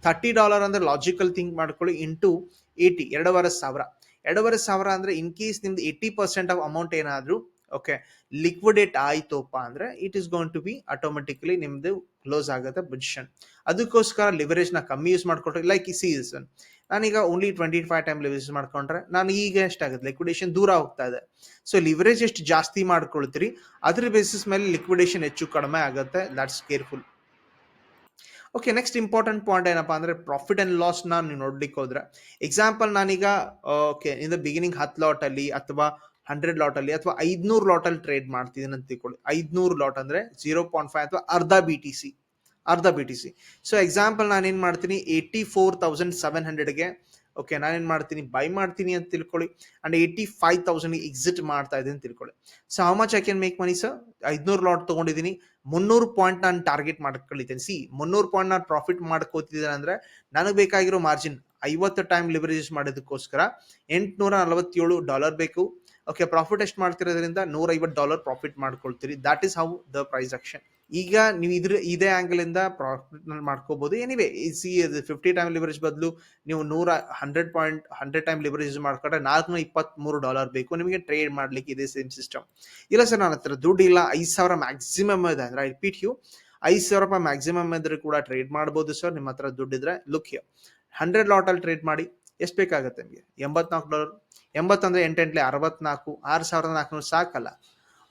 ಥರ್ಟಿ ಡಾಲರ್ ಅಂದ್ರೆ ಲಾಜಿಕಲ್ ಥಿಂಕ್ ಮಾಡ್ಕೊಳ್ಳಿ ಇಂಟು ಏಯ್ಟಿ ಎರಡೂವರೆ ಸಾವಿರ. ಎರಡೂವರೆ ಸಾವಿರ ಅಂದ್ರೆ ಇನ್ ಕೇಸ್ ನಿಮ್ದು ಏಯ್ಟಿ ಪರ್ಸೆಂಟ್ ಆಫ್ ಅಮೌಂಟ್ ಏನಾದರೂ ಓಕೆ ಲಿಕ್ವಿಡೇಟ್ ಆಯ್ತೋಪ್ಪ ಅಂದ್ರೆ it is going to be automatically ನಿಮ್ದು ಕ್ಲೋಸ್ ಆಗುತ್ತೆ ಪೊಸಿಷನ್ ಅದಕ್ಕೋಸ್ಕರ ಲಿವರೇಜ್ನ ಕಮ್ಮಿ ಯೂಸ್ ಮಾಡ್ಕೊಟ್ರೆ ಲೈಕ್ ಈ ಸೀಸನ್ ನಾನೀಗ only twenty five time leverage ಮಾಡ್ಕೊಂಡ್ರೆ ನಾನು ಈಗ ಎಷ್ಟಾಗುತ್ತೆ ಲಿಕ್ವಿಡೇಷನ್ ದೂರ ಹೋಗ್ತಾ ಇದೆ. ಸೊ ಲಿವರೇಜ್ ಎಷ್ಟು ಜಾಸ್ತಿ ಮಾಡ್ಕೊಳ್ತೀರಿ, ಅದ್ರ ಬೇಸಿಸ್ ಮೇಲೆ ಲಿಕ್ವಿಡೇಷನ್ ಹೆಚ್ಚು ಕಡಿಮೆ ಆಗುತ್ತೆ that's careful okay next important point ಏನಪ್ಪಾ ಅಂದರೆ ಪ್ರಾಫಿಟ್ ಆ್ಯಂಡ್ ಲಾಸ್ನ ನೀವು ನೋಡ್ಲಿಕ್ಕೆ ಹೋದ್ರೆ ಎಕ್ಸಾಂಪಲ್ ನಾನೀಗ ಓಕೆ ಇನ್ ಬಿಗಿನಿಂಗ್ ಹತ್ತು ಲಾಟಲ್ಲಿ ಅಥವಾ ಹಂಡ್ರೆಡ್ ಲಾಟಲ್ಲಿ ಅಥವಾ ಐದ್ನೂರು ಲಾಟಲ್ಲಿ ಟ್ರೇಡ್ ಮಾಡ್ತಿದ್ದೀನಿ ಅಂತ ತಿಳ್ಕೊಳ್ಳಿ. ಐದ್ನೂರು ಲಾಟ್ ಅಂದರೆ ಜೀರೋ ಪಾಯಿಂಟ್ ಫೈವ್ ಅಥವಾ ಅರ್ಧ ಬಿ ಟಿ ಸಿ ಅರ್ಧ B T C so example ನಾನೇನು ಮಾಡ್ತೀನಿ ಏಯ್ಟಿ ಫೋರ್ ತೌಸಂಡ್ ಸೆವೆನ್ ಹಂಡ್ರೆಡ್ಗೆ ಓಕೆ ನಾನೇನು ಮಾಡ್ತೀನಿ? ಬೈ ಮಾಡ್ತೀನಿ ಅಂತ ತಿಳ್ಕೊಳ್ಳಿ. And eighty five thousand exit ಮಾಡ್ತಾ ಇದ್ದೀನಿ ಅಂತ ತಿಳ್ಕೊಳ್ಳಿ. So how much I can make money sir ಐದ್ನೂರು ಲಾಟ್ ತಗೊಂಡಿದ್ದೀನಿ. ಮುನ್ನೂರು ಪಾಯಿಂಟ್ ನಾನು ಟಾರ್ಗೆಟ್ ಮಾಡ್ಕೊಳ್ಳಿದ್ದೇನೆ ಸಿ ಮುನ್ನೂರು ಪಾಯಿಂಟ್ ನಾನು ಪ್ರಾಫಿಟ್ ಮಾಡ್ಕೋತಿದ್ದೇನೆ ಅಂದ್ರೆ ನನಗೆ ಬೇಕಾಗಿರೋ ಮಾರ್ಜಿನ್ ಐವತ್ತು ಟೈಮ್ ಲಿವರೇಜಸ್ ಮಾಡೋದಕ್ಕೋಸ್ಕರ ಎಂಟುನೂರ ನಲವತ್ತೇಳು ಡಾಲರ್ ಬೇಕು. ಓಕೆ ಪ್ರಾಫಿಟ್ ಎಷ್ಟು ಮಾಡ್ತಿರೋದ್ರಿಂದ ನೂರ ಐವತ್ತು dollar profit ಮಾಡ್ಕೊಳ್ತೀರಿ. That is how the price action ಈಗ ನೀವು ಇದ್ರ, ಇದೇ ಆಂಗಲ್ ಇಂದ ಪ್ರಾಫಿಟ್ ಮಾಡ್ಕೋಬಹುದು anyway see fifty time leverage ಬದಲು ನೀವು ನೂರ hundred point hundred time leverage ಮಾಡ್ಕೊಂಡ್ರೆ ನಾಲ್ಕುನೂರ ಇಪ್ಪತ್ಮೂರು ಡಾಲರ್ ಬೇಕು. ನಿಮಗೆ ಟ್ರೇಡ್ ಮಾಡ್ಲಿಕ್ಕೆ ಇದೆ ಸೇಮ್ ಸಿಸ್ಟಮ್ ಇಲ್ಲ ಸರ್ ನನ್ನ ಹತ್ರ ದುಡ್ಡು ಇಲ್ಲ. ಐದು ಸಾವಿರ ಮ್ಯಾಕ್ಸಿಮಮ್ ಇದೆ ಅಂದ್ರೆ ಐ ರಿಪೀಟ್ ಯು ಐದು ಸಾವಿರ ರೂಪಾಯಿ ಮ್ಯಾಕ್ಸಿಮಮ್ ಇದ್ರೆ ಕೂಡ ಟ್ರೇಡ್ ಮಾಡ್ಬೋದು ಸರ್ ನಿಮ್ಮ ಹತ್ರ ದುಡ್ಡಿದ್ರೆ ಲುಕ್ ಯು ಹಂಡ್ರೆಡ್ ಲಾಟ್ ಅಲ್ಲಿ ಟ್ರೇಡ್ ಮಾಡಿ. ಎಷ್ಟು ಬೇಕಾಗುತ್ತೆ ನಿಮಗೆ? ಎಂಬತ್ನಾಲ್ಕು ಡಾಲರ್ ಎಂಬತ್ತಂದ್ರೆ ಎಂಟೆಂಟ್ಲಿ ಅರವತ್ನಾಲ್ಕು. ಆರು ಸಾವಿರದ ನಾಲ್ಕುನೂರು ಸಾಕಲ್ಲ.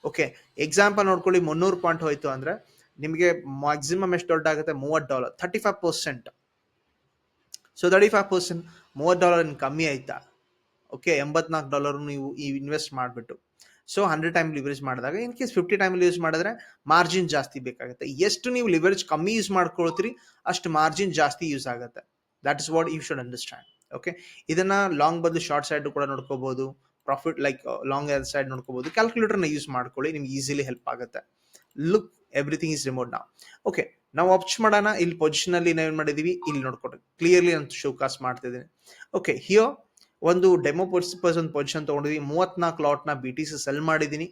ಓಕೆ ಎಕ್ಸಾಂಪಲ್ ನೋಡ್ಕೊಳ್ಳಿ, ಮುನ್ನೂರು ಪಾಯಿಂಟ್ ಹೋಯ್ತು ಅಂದ್ರೆ ನಿಮಗೆ ಮ್ಯಾಕ್ಸಿಮಮ್ ಎಷ್ಟು ದೊಡ್ಡ ಆಗುತ್ತೆ ಮೂವತ್ತು dollar thirty five percent so thirty five percent ಮೂವತ್ತು ಡಾಲರ್ ಕಮ್ಮಿ ಆಯ್ತಾ? ಓಕೆ ಎಂಬತ್ನಾಲ್ಕು ಡಾಲರ್ ನೀವು ಈ ಇನ್ವೆಸ್ಟ್ ಮಾಡಿಬಿಟ್ಟು. ಸೊ ಹಂಡ್ರೆಡ್ ಟೈಮ್ ಲಿವರೇಜ್ ಮಾಡಿದಾಗ in case fifty time use ಮಾಡಿದ್ರೆ ಮಾರ್ಜಿನ್ ಜಾಸ್ತಿ ಬೇಕಾಗುತ್ತೆ. ಎಷ್ಟು ನೀವು ಲಿವರೇಜ್ ಕಮ್ಮಿ ಯೂಸ್ ಮಾಡ್ಕೊಳ್ತೀರಿ, ಅಷ್ಟು ಮಾರ್ಜಿನ್ ಜಾಸ್ತಿ ಯೂಸ್ ಆಗುತ್ತೆ. That is what you should understand okay ಇದನ್ನ ಲಾಂಗ್ ಬದಲು ಶಾರ್ಟ್ ಸೈಡ್ ಕೂಡ ನೋಡ್ಕೋಬಹುದು ಪ್ರಾಫಿಟ್ ಲೈಕ್ ಲಾಂಗ್ ಸೈಡ್ ನೋಡ್ಕೋಬಹುದು ಕ್ಯಾಲ್ಕುಲೇಟರ್ನ ಯೂಸ್ ಮಾಡ್ಕೊಳ್ಳಿ, ನಿಮ್ಗೆ ಈಸಿಲಿ ಹೆಲ್ಪ್ ಆಗುತ್ತೆ. ಲುಕ್ ಎವ್ರಿಥಿಂಗ್ ಇಸ್ ರಿಮೋಟ್ ನಾವು ಓಕೆ ನಾವು ಆಪ್ಚ್ ಮಾಡೋಣ. ಇಲ್ಲಿ ಪೊಸಿಷನ್ ಅಲ್ಲಿ ನಾವೇನ್ ಮಾಡಿದೀವಿ? ಇಲ್ಲಿ ನೋಡ್ಕೊಂಡು ಕ್ಲಿಯರ್ಲಿ ನಾನು ಶೋ ಮಾಡ್ತಾ ಮಾಡ್ತಿದ್ದೀನಿ ಓಕೆ ಹಿಯೋ ಒಂದು ಡೆಮೋ ಪರ್ಸ್ ಒಂದು ಪೊಸಿಷನ್ ತೊಗೊಂಡಿದ್ವಿ. ಮೂವತ್ನಾಲ್ಕು ಲಾಟ್ನ ಬಿ ಟಿ ಸಿ ಸೆಲ್ ಮಾಡಿದ್ದೀನಿ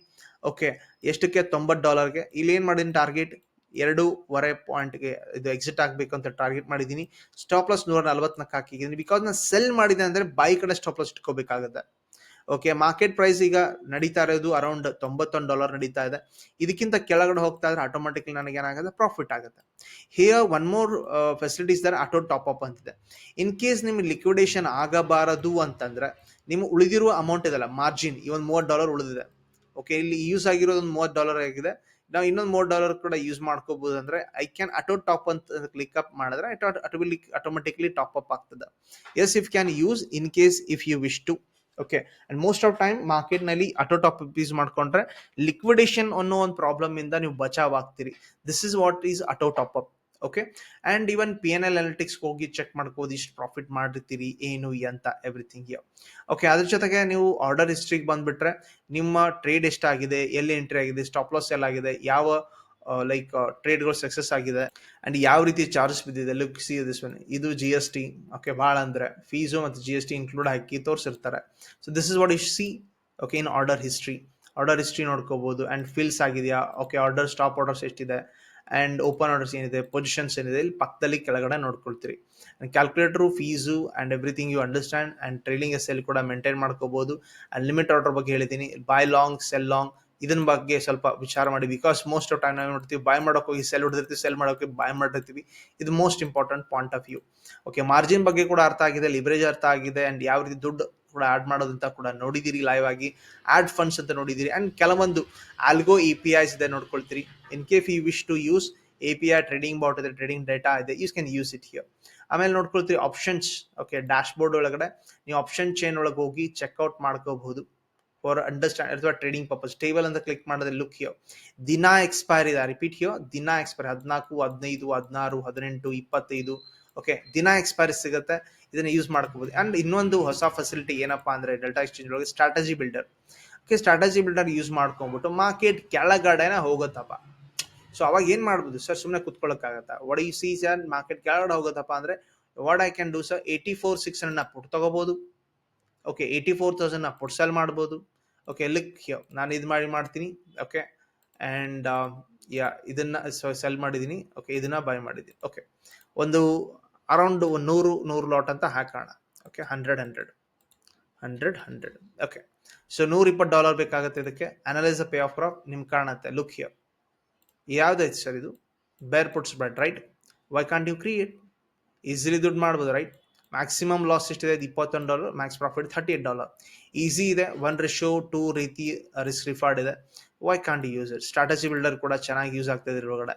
ಓಕೆ ಎಷ್ಟಕ್ಕೆ? ತೊಂಬತ್ತು ಡಾಲರ್ಗೆ ಇಲ್ಲಿ ಏನು ಮಾಡಿದ್ದೀನಿ ಟಾರ್ಗೆಟ್ ಎರಡೂವರೆ ಪಾಯಿಂಟ್ಗೆ ಇದು ಎಕ್ಸಿಟ್ ಆಗಬೇಕು ಅಂತ ಟಾರ್ಗೆಟ್ ಮಾಡಿದ್ದೀನಿ ಸ್ಟಾಪ್ ಲಾಸ್ ನೂರ ನಲ್ವತ್ನಾಲ್ಕು ಹಾಕಿದ್ದೀನಿ. ಬಿಕಾಸ್ ನಾನು ಸೆಲ್ ಮಾಡಿದೆ ಅಂದರೆ ಬೈ ಕಡೆ ಸ್ಟಾಪ್ ಲಾಸ್ ಇಟ್ಕೋಬೇಕಾಗುತ್ತೆ. ಓಕೆ ಮಾರ್ಕೆಟ್ ಪ್ರೈಸ್ ಈಗ ನಡೀತಾ ಇರೋದು ಅರೌಂಡ್ ತೊಂಬತ್ತೊಂದು ಡಾಲರ್ ನಡೀತಾ ಇದೆ. ಇದಕ್ಕಿಂತ ಕೆಳಗಡೆ ಹೋಗ್ತಾ ಇದ್ರೆ ಆಟೋಮೆಟಿಕ್ಲಿ ನನಗೆ ಏನಾಗುತ್ತೆ? ಪ್ರಾಫಿಟ್ ಆಗುತ್ತೆ. Here one more facilities there auto top up ಅಂತಿದೆ. ಇನ್ ಕೇಸ್ ನಿಮ್ಗೆ ಲಿಕ್ವಿಡೇಷನ್ ಆಗಬಾರದು ಅಂತಂದ್ರೆ ನಿಮ್ಮ ಉಳಿದಿರುವ ಅಮೌಂಟ್ ಇದೆಲ್ಲ ಮಾರ್ಜಿನ್ ಈ ಒಂದು ಮೂವತ್ತು ಡಾಲರ್ ಉಳಿದಿದೆ. ಓಕೆ ಇಲ್ಲಿ ಯೂಸ್ ಆಗಿರೋದು ಒಂದು ಮೂವತ್ತು ಡಾಲರ್ ಆಗಿದೆ. ನಾವು ಇನ್ನೊಂದು ಮೂರು ಡಾಲರ್ ಕೂಡ ಯೂಸ್ ಮಾಡ್ಕೋಬಹುದು ಅಂದ್ರೆ ಐ ಕ್ಯಾನ್ ಅಟೋ ಟಾಪ್ ಅಂತ ಕ್ಲಿಕ್ ಅಪ್ ಮಾಡಿದ್ರೆ ಆಟೋಮೆಟಿಕ್ಲಿ ಟಾಪ್ ಅಪ್ ಆಗ್ತದೆ. Yes if can use in case if you wish to okay and most of time ಮಾರ್ಕೆಟ್ನಲ್ಲಿ ಆಟೋ ಟಾಪ್ ಅಪ್ ಯೂಸ್ ಮಾಡ್ಕೊಂಡ್ರೆ ಲಿಕ್ವಿಡೇಷನ್ ಅನ್ನೋ ಒಂದು ಪ್ರಾಬ್ಲಮ್ ಇಂದ ನೀವು ಬಚಾವ್ ಆಗ್ತೀರಿ. This is what is auto top up okay and even P N L analytics ಹೋಗಿ ಚೆಕ್ ಮಾಡ್ಕೋದು ಇಷ್ಟು ಪ್ರಾಫಿಟ್ ಮಾಡಿರ್ತೀರಿ, ಏನು ಅಂತ ಎವ್ರಿಥಿಂಗ್ ಓಕೆ ಅದ್ರ ಜೊತೆಗೆ ನೀವು ಆರ್ಡರ್ ಹಿಸ್ಟ್ರಿಗೆ ಬಂದ್ಬಿಟ್ರೆ ನಿಮ್ಮ ಟ್ರೇಡ್ ಎಷ್ಟಾಗಿದೆ ಎಲ್ಲಿ ಎಂಟ್ರಿ ಆಗಿದೆ ಸ್ಟಾಪ್ ಲಾಸ್ ಎಲ್ಲಾಗಿದೆ ಯಾವ ಲೈಕ್ ಟ್ರೇಡ್ಗಳು ಸಕ್ಸಸ್ ಆಗಿದೆ. ಅಂಡ್ ಯಾವ ರೀತಿ ಚಾರ್ಜಸ್ ಬಿದ್ದಿದೆ ಲುಕ್ ಸಿ ದಿಸ್ ಒನ್ ಇದು ಜಿ ಎಸ್ ಟಿ ಓಕೆ ಭಾಳ ಅಂದ್ರೆ ಫೀಸು ಮತ್ತು ಜಿ ಎಸ್ ಟಿ ಇನ್ಕ್ಲೂಡ್ ಹಾಕಿ ತೋರಿಸಿರ್ತಾರೆ. So this is what is see okay in order history order history ನೋಡ್ಕೋಬಹುದು and fills ಆಗಿದೆಯಾ? ಓಕೆ ಆರ್ಡರ್ ಸ್ಟಾಪ್ ಆರ್ಡರ್ಸ್ ಎಷ್ಟಿದೆ? ಅಂಡ್ ಓಪನ್ ಆರ್ಡರ್ಸ್ ಏನಿದೆ? ಪೊಸಿಷನ್ಸ್ ಏನಿದೆ? ಇಲ್ಲಿ ಪಕ್ಕದಲ್ಲಿ ಕೆಳಗಡೆ ನೋಡ್ಕೊಳ್ತೀರಿ. Calculator fees and everything you understand and trading S L ಕೂಡ ಮೇಂಟೈನ್ ಮಾಡ್ಕೋಬಹುದು ಅಂಡ್ ಲಿಮಿಟ್ ಆರ್ಡರ್ ಬಗ್ಗೆ ಹೇಳಿದ್ದೀನಿ. ಬೈ ಲಾಂಗ್ ಸೆಲ್ ಲಾಂಗ್ ಇದನ್ನ ಬಗ್ಗೆ ಸ್ವಲ್ಪ ವಿಚಾರ ಮಾಡಿ ಬಿಕಾಸ್ ಮೋಸ್ಟ್ ಆಫ್ ಟೈಮ್ ನಾವು ನೋಡ್ತೀವಿ ಬಾಯ್ ಮಾಡೋಕೆ ಹೋಗಿ ಸೆಲ್ ಹೊಡೆದಿರ್ತೀವಿ ಸೆಲ್ ಮಾಡೋಕೆ ಬೈ ಮಾಡಿರ್ತೀವಿ. ಇದು most important point of view okay margin ಬಗ್ಗೆ ಕೂಡ ಅರ್ಥ ಆಗಿದೆ ಲಿವರೇಜ್ ಅರ್ಥ ಆಗಿದೆ ಅಂಡ್ ಯಾವ ರೀತಿ ದುಡ್ಡು ಕೂಡ ಆಡ್ ಮಾಡೋದಂತ ಕೂಡ ನೋಡಿದಿರಿ ಲೈವ್ ಆಗಿ. ಆಡ್ ಫಂಡ್ಸ್ ಅಂತ ನೋಡಿದಿರಿ. ಅಂಡ್ ಕೆಲವೊಂದು ಆಲ್ಗೋ ಇ ಪಿ ಐಸ್ ಇದೆ ನೋಡ್ಕೊಳ್ತೀರಿ. In case you wish to use A P I trading bot ಇದೆ ಟ್ರೇಡಿಂಗ್ ಡೇಟಾ ಇದೆ use can use it here ಆಮೇಲೆ ನೋಡ್ಕೊಳ್ತೀರಿ ಆಪ್ಷನ್ಸ್ ಓಕೆ ಡ್ಯಾಶ್ ಬೋರ್ಡ್ ಒಳಗಡೆ ನೀವು ಆಪ್ಷನ್ ಚೈನ್ ಒಳಗೆ ಹೋಗಿ ಚೆಕ್ಔಟ್ ಮಾಡ್ಕೋಬಹುದು. ಫಾರ್ ಅಂಡರ್ಸ್ಟ್ಯಾಂಡ್ ಅಥವಾ ಟ್ರೇಡಿಂಗ್ ಪರ್ಪಸ್ ಟೇಬಲ್ ಅಂತ ಕ್ಲಿಕ್ ಮಾಡಿದ್ರೆ ಲುಕ್ ಹಿಯೋ ದಿನ ಎಕ್ಸ್ಪೈರ್ ಇದೆ ರಿಪೀಟ್ ಹಿಯೋ ದಿನ ಎಕ್ಸ್ಪೈರ್ ಹದಿನಾಲ್ಕು ಹದಿನೈದು ಹದಿನಾರು ಹದಿನೆಂಟು ಇಪ್ಪತ್ತೈದು ಓಕೆ ದಿನ ಎಕ್ಸ್ಪೈರ್ ಸಿಗುತ್ತೆ ಇದನ್ನ ಯೂಸ್ ಮಾಡ್ಕೋಬಹುದು ಅಂಡ್ ಇನ್ನೊಂದು ಹೊಸ ಫೆಸಿಲಿಟಿ ಏನಪ್ಪಾ ಅಂದ್ರೆ ಡೆಲ್ಟಾ ಎಕ್ಸ್ಚೇಂಜ್ ಒಳಗೆ strategy builder okay strategy builder use ಮಾಡ್ಕೊಂಡ್ಬಿಟ್ಟು ಮಾರ್ಕೆಟ್ ಕೆಳಗಡೆನ ಹೋಗುತ್ತಪ್ಪ. ಸೊ ಅವಾಗ ಏನ್ ಮಾಡ್ಬೋದು? ಸರ್ ಸುಮ್ಮನೆ ಕುತ್ಕೊಳ್ಳೋಕ್ಕಾಗತ್ತಾ ಯು ಸೀಸ್ ಮಾರ್ಕೆಟ್ ಕೆಳಗಡೆ ಹೋಗುತ್ತಪ್ಪ ಅಂದ್ರೆ what I can do sir eighty four six hundred put ತಗೋಬಹುದು ಓಕೆ ಏಯ್ಟಿ ಫೋರ್ ತೌಸಂಡ್ ನಾವು ಪುಟ್ ಸೆಲ್ ಮಾಡ್ಬೋದು ಓಕೆ ಲಿಕ್ ನಾನು ಇದು ಮಾಡಿ ಮಾಡ್ತೀನಿ. ಓಕೆ ಆ್ಯಂಡ್ ಯಾ ಇದನ್ನ ಸೆಲ್ ಮಾಡಿದ್ದೀನಿ ಓಕೆ ಇದನ್ನ ಬೈ ಮಾಡಿದ್ದೀನಿ ಓಕೆ ಒಂದು ಅರೌಂಡ್ ನೂರು ನೂರು ಲಾಟ್ ಅಂತ ಹಾಕೋಣ. Okay hundred hundred hundred hundred okay so ನೂರ ಇಪ್ಪತ್ತು ಡಾಲರ್ ಬೇಕಾಗುತ್ತೆ ಇದಕ್ಕೆ. ಅನಲೈಸ್ ಅ ಪೇ ಆಫ್ ಪ್ರಾಫ್ ನಿಮ್ಗೆ ಕಾಣುತ್ತೆ. ಲುಕ್ ಹಿಯರ್ ಯಾವ್ದಾಯ್ತು ಸರ್ ಇದು? Bear puts but right why can't you create easily ದುಡ್ಡು ಮಾಡ್ಬೋದು ರೈಟ್ ಮ್ಯಾಕ್ಸಿಮಮ್ ಲಾಸ್ ಎಷ್ಟಿದೆ ಇಪ್ಪತ್ತೊಂದು dollar max profit thirty eight dollar easy ಇದೆ ಒನ್ ರಿಶೋ ಟೂ ರೀತಿ ರಿಸ್ಕ್ ರಿಫಾರ್ಡ್ ಇದೆ. Why can't use it strategy builder ಕೂಡ ಚೆನ್ನಾಗಿ ಯೂಸ್ ಆಗ್ತದೆ ಒಳಗಡೆ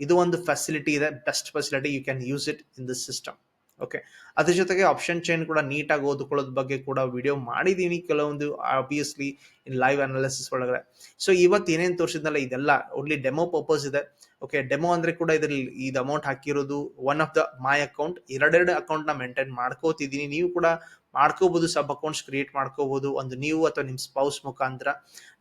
ಇದು ಒಂದು ಫೆಸಿಲಿಟಿ ಇದೆ best facility you can use it in this system okay ಅದ್ರ ಜೊತೆಗೆ ಆಪ್ಷನ್ ಚೈನ್ ಕೂಡ ನೀಟಾಗಿ ಓದ್ಕೊಳ್ಳೋದ್ ಬಗ್ಗೆ ಕೂಡ ವಿಡಿಯೋ ಮಾಡಿದ್ದೀನಿ ಕೆಲವೊಂದು ಆಬ್ವಿಯಸ್ಲಿ ಇನ್ ಲೈವ್ ಅನಾಲಿಸಿಸ್ ಒಳಗಡೆ. ಸೊ ಇವತ್ತು ಏನೇನು ತೋರಿಸಿದ್ನಲ್ಲ, ಇದೆಲ್ಲ ಓನ್ಲಿ ಡೆಮೋ ಪರ್ಪಸ್ ಇದೆ. ಓಕೆ ಡೆಮೋ ಅಂದ್ರೆ ಕೂಡ ಇದ್ರಲ್ಲಿ ಇದು ಅಮೌಂಟ್ ಹಾಕಿರೋದು one of the my account ಎರಡೆರಡು ಅಕೌಂಟ್ನ ಮೇಂಟೈನ್ ಮಾಡ್ಕೋತಿದ್ದೀನಿ ನೀವು ಕೂಡ ಮಾಡ್ಕೋಬಹುದು ಸಬ್ ಅಕೌಂಟ್ಸ್ ಕ್ರಿಯೇಟ್ ಮಾಡ್ಕೋಬಹುದು ಒಂದು ನೀವು ಅಥವಾ ನಿಮ್ಮ ಸ್ಪೌಸ್ ಮುಖಾಂತರ.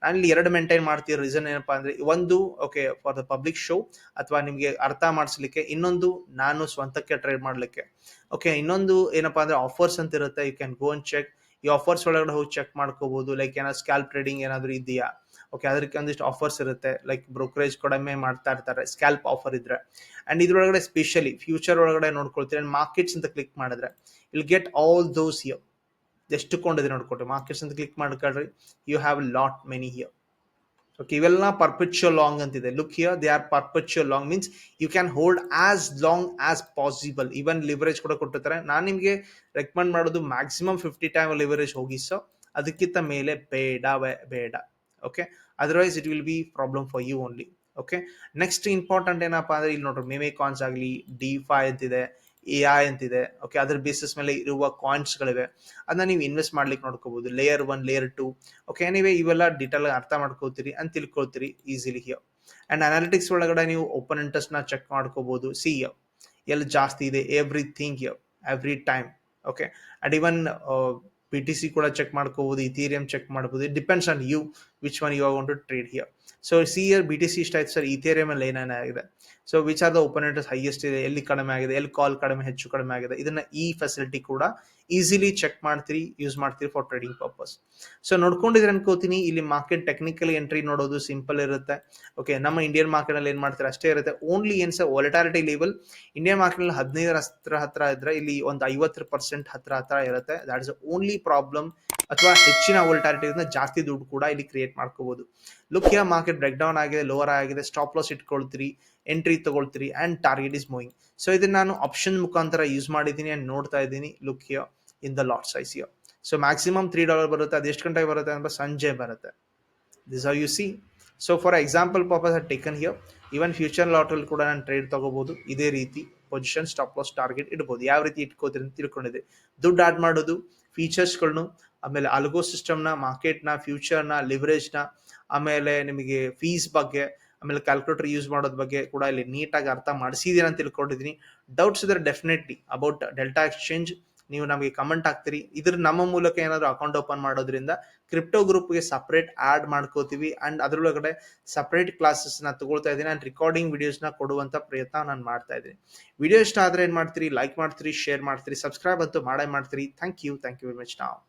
ನಾನು ಇಲ್ಲಿ ಎರಡು ಮೇಂಟೈನ್ ಮಾಡ್ತಿರೋ ರೀಸನ್ ಏನಪ್ಪಾ ಅಂದ್ರೆ, ಒಂದು okay for the public show ಅಥವಾ ನಿಮಗೆ ಅರ್ಥ ಮಾಡಿಸ್ಲಿಕ್ಕೆ, ಇನ್ನೊಂದು ನಾನು ಸ್ವಂತಕ್ಕೆ ಟ್ರೇಡ್ ಮಾಡ್ಲಿಕ್ಕೆ. ಓಕೆ ಇನ್ನೊಂದು ಏನಪ್ಪಾ ಅಂದ್ರೆ ಆಫರ್ಸ್ ಅಂತ ಇರುತ್ತೆ you can go and check ಈ ಆಫರ್ಸ್ ಒಳಗಡೆ ಹೋಗಿ ಚೆಕ್ ಮಾಡ್ಕೋಬಹುದು ಲೈಕ್ ಏನಾದ್ರು ಸ್ಕ್ಯಾಲ್ಪ್ ಟ್ರೇಡಿಂಗ್ ಏನಾದ್ರು ಇದೆಯಾ? ಓಕೆ ಅದಕ್ಕೆ ಒಂದಿಷ್ಟು ಆಫರ್ಸ್ ಇರುತ್ತೆ. ಲೈಕ್ ಬ್ರೋಕರೇಜ್ ಕಡಿಮೆ ಮಾಡ್ತಾ ಇರ್ತಾರೆ ಸ್ಕ್ಯಾಲ್ಪ್ ಆಫರ್ ಇದ್ರೆ. ಅಂಡ್ ಇದ್ರೊಳಗಡೆ ಸ್ಪೆಷಲಿ ಫ್ಯೂಚರ್ ಒಳಗಡೆ ನೋಡ್ಕೊಳ್ತೀರಿ ಮಾರ್ಕೆಟ್ಸ್ ಅಂತ ಕ್ಲಿಕ್ ಮಾಡಿದ್ರೆ ಇಲ್ ಗೆಟ್ ಆಲ್ ದೋಸ್ ಹಿಯರ್ ಎಷ್ಟು ಕೊಂಡಿದ್ರೆ ನೋಡ್ಕೊಟ್ರಿ ಮಾರ್ಕೆಟ್ಸ್ ಅಂತ ಕ್ಲಿಕ್ ಮಾಡ್ಕೊಳ್ರಿ you have lot many here okay ಇವೆಲ್ಲ ಪರ್ಪೆಚುವಲ್ ಲಾಂಗ್ ಅಂತಿದೆ. Look here they are perpetual long means you can hold as long as possible even leverage ಕೂಡ ಕೊಟ್ಟಿರ್ತಾರೆ. ನಾನು ನಿಮಗೆ ರೆಕಮೆಂಡ್ ಮಾಡೋದು ಮ್ಯಾಕ್ಸಿಮಮ್ ಫಿಫ್ಟಿ ಟೈಮ್ ಲಿವರೇಜ್ ಹೋಗಿ ಸೊ, ಅದಕ್ಕಿಂತ ಮೇಲೆ ಬೇಡ ಬೇಡ. Okay otherwise it will be problem for you only okay next important ಏನಪ್ಪಾ ಅಂದ್ರೆ ಇಲ್ಲಿ ನೋಡ್ರಿ ಮೇಮೆ ಕಾನ್ಸ್ ಆಗಲಿ ಡಿ ಫೈ ಅಂತಿದೆ. ಎ ಐ ಅಂತಿದೆ. ಓಕೆ ಅದ್ರ ಬೇಸಿಸ್ ಮೇಲೆ ಇರುವ ಕಾಯಿನ್ಸ್ಗಳಿವೆ ಅದನ್ನ ನೀವು ಇನ್ವೆಸ್ಟ್ ಮಾಡ್ಲಿಕ್ಕೆ ನೋಡ್ಕೋಬಹುದು layer one layer two okay ನೀವೇ ಇವೆಲ್ಲ ಡೀಟೇಲ್ ಅರ್ಥ ಮಾಡ್ಕೋತೀರಿ ಅಂತ ತಿಳ್ಕೊಳ್ತೀರಿ ಈಸಿಲಿ ಹಿಯರ್ ಅಂಡ್ ಅನಾಲಿಟಿಕ್ಸ್ ಒಳಗಡೆ ನೀವು ಓಪನ್ ಇಂಟ್ರೆಸ್ಟ್ನ ಚೆಕ್ ಮಾಡ್ಕೋಬಹುದು ಸಿ ಎಲ್ಲಿ ಜಾಸ್ತಿ ಇದೆ? Everything here every time okay and even P T C ಕೂಡ ಚೆಕ್ ಮಾಡ್ಕೋಬಹುದು ಇಥೀರಿಯಂ ಚೆಕ್ ಮಾಡ್ಬೋದು. Depends on you which one you are to trade here so see here B T C ಇಷ್ಟ ಆಯ್ತು ಸರ್ ಇಥೇರಿಯಂ ಅಲ್ಲಿ ಏನೇನಾಗಿದೆ ಸೊ ವಿಚ್ ಆರ್ ದ ಓಪನೇಟರ್ಸ್ ಹೈಯೆಸ್ಟ್ ಇದೆ, ಎಲ್ಲಿ ಕಡಿಮೆ ಆಗಿದೆ, ಎಲ್ಲಿ ಕಾಲ್ ಕಡಿಮೆ, ಹೆಚ್ಚು ಕಡಿಮೆ ಆಗಿದೆ, ಇದನ್ನ ಈ ಫೆಸಿಲಿಟಿ ಕೂಡ ಈಸಿಲಿ ಚೆಕ್ ಮಾಡ್ತೀರಿ ಯೂಸ್ ಮಾಡ್ತೀರಿ ಫಾರ್ ಟ್ರೇಡಿಂಗ್ ಪರ್ಪಸ್ ಸೊ ನೋಡ್ಕೊಂಡಿದ್ರೆ ಅನ್ಕೋತೀನಿ, ಇಲ್ಲಿ ಮಾರ್ಕೆಟ್ ಟೆಕ್ನಿಕಲ್ ಎಂಟ್ರಿ ನೋಡೋದು ಸಿಂಪಲ್ ಇರುತ್ತೆ. ಓಕೆ ನಮ್ಮ ಇಂಡಿಯನ್ ಮಾರ್ಕೆಟ್ ಅಲ್ಲಿ ಏನ್ ಮಾಡ್ತಾರೆ, ಅಷ್ಟೇ ಇರುತ್ತೆ. ಓನ್ಲಿ ಏನ್ sir volatility level Indian market ಅಲ್ಲಿ ಹದಿನೈದರ ಹತ್ರ ಹತ್ರ ಇದ್ರೆ ಇಲ್ಲಿ ಒಂದು ಐವತ್ತು ಪರ್ಸೆಂಟ್ ಹತ್ರ ಹತ್ರ ಇರುತ್ತೆ. ದಟ್ ಇಸ್ ಓನ್ಲಿ ಪ್ರಾಬ್ಲಮ್ ಅಥವಾ ಹೆಚ್ಚಿನ ವೋಲ್ಟಾರಿಟಿ ಜಾಸ್ತಿ ದುಡ್ಡು ಕೂಡ ಇಲ್ಲಿ ಕ್ರಿಯೇಟ್ ಮಾಡ್ಕೋಬಹುದು look here market break down ಆಗಿದೆ ಲೋವರ್ ಆಗಿದೆ ಸ್ಟಾಪ್ ಲಾಸ್ ಇಟ್ಕೊಳ್ತೀರಿ entry ತಗೊಳ್ತೀರಿ and target is moving so ಇದನ್ನ ನಾನು ಆಪ್ಷನ್ ಮುಖಾಂತರ ಯೂಸ್ ಮಾಡಿದ್ದೀನಿ ಅಂಡ್ ನೋಡ್ತಾ ಇದ್ದೀನಿ. Look here in the lot size here so maximum three dollar ಬರುತ್ತೆ, ಅದು ಎಷ್ಟು ಗಂಟೆಗೆ ಬರುತ್ತೆ ಅಂದ್ರೆ ಸಂಜೆ ಬರುತ್ತೆ. This are you see so for example purpose are taken here even future ಲಾಟಲ್ಲಿ ಕೂಡ ನಾನು ಟ್ರೇಡ್ ತಗೋಬಹುದು ಇದೇ ರೀತಿ ಪೊಸಿಷನ್ ಸ್ಟಾಪ್ ಲಾಸ್ ಟಾರ್ಗೆಟ್ ಇಡ್ಬೋದು. ಯಾವ ರೀತಿ ಇಟ್ಕೋತೀರಿ ಅಂತ ತಿಳ್ಕೊಂಡಿದೆ. ದುಡ್ಡು ಆಡ್ ಮಾಡೋದು ಫೀಚರ್ಸ್ಗಳನ್ನು ಆಮೇಲೆ ಅಲ್ಗೋ ಸಿಸ್ಟಮ್ನ, ಮಾರ್ಕೆಟ್ನ, ಫ್ಯೂಚರ್ನ, ಲಿವರೇಜ್ನ, ಆಮೇಲೆ ನಿಮಗೆ ಫೀಸ್ ಬಗ್ಗೆ, ಆಮೇಲೆ ಕ್ಯಾಲ್ಕುಲೇಟರ್ ಯೂಸ್ ಮಾಡೋದ್ ಬಗ್ಗೆ ಕೂಡ ಇಲ್ಲಿ ನೀಟಾಗಿ ಅರ್ಥ ಮಾಡಿಸಿದೀನಿ ಅಂತ ತಿಳ್ಕೊಂಡಿದ್ದೀನಿ. ಡೌಟ್ಸ್ ಇದ್ರೆ ಡೆಫಿನೆಟ್ಲಿ ಅಬೌಟ್ ಡೆಲ್ಟಾ ಎಕ್ಸ್ಚೇಂಜ್ ನೀವು ನಮಗೆ ಕಮೆಂಟ್ ಹಾಕ್ತೀರಿ. ಇದ್ರ ನಮ್ಮ ಮೂಲಕ ಏನಾದರೂ ಅಕೌಂಟ್ ಓಪನ್ ಮಾಡೋದ್ರಿಂದ ಕ್ರಿಪ್ಟೋ ಗ್ರೂಪ್ಗೆ ಸಪ್ರೇಟ್ ಆಡ್ ಮಾಡ್ಕೋತೀವಿ. ಅಂಡ್ ಅದರೊಳಗಡೆ ಸಪ್ರೇಟ್ ಕ್ಲಾಸಸ್ನ ತಗೊಳ್ತಾ ಇದ್ದೀನಿ ಅಂಡ್ ರೆಕಾರ್ಡಿಂಗ್ ವಿಡಿಯೋಸ್ ಕೊಡುವಂಥ ಪ್ರಯತ್ನ ನಾನು ಮಾಡ್ತಾ ಇದ್ದೀನಿ. ವಿಡಿಯೋ ಇಷ್ಟ ಆದ್ರೆ ಏನು ಮಾಡ್ತೀರಿ? ಲೈಕ್ ಮಾಡ್ತೀರಿ ಶೇರ್ ಮಾಡ್ತೀರಿ ಸಬ್ಸ್ಕ್ರೈಬ್ ಅಂತೂ ಮಾಡೇ ಮಾಡ್ತೀರಿ. Thank you thank you very much ನಾವು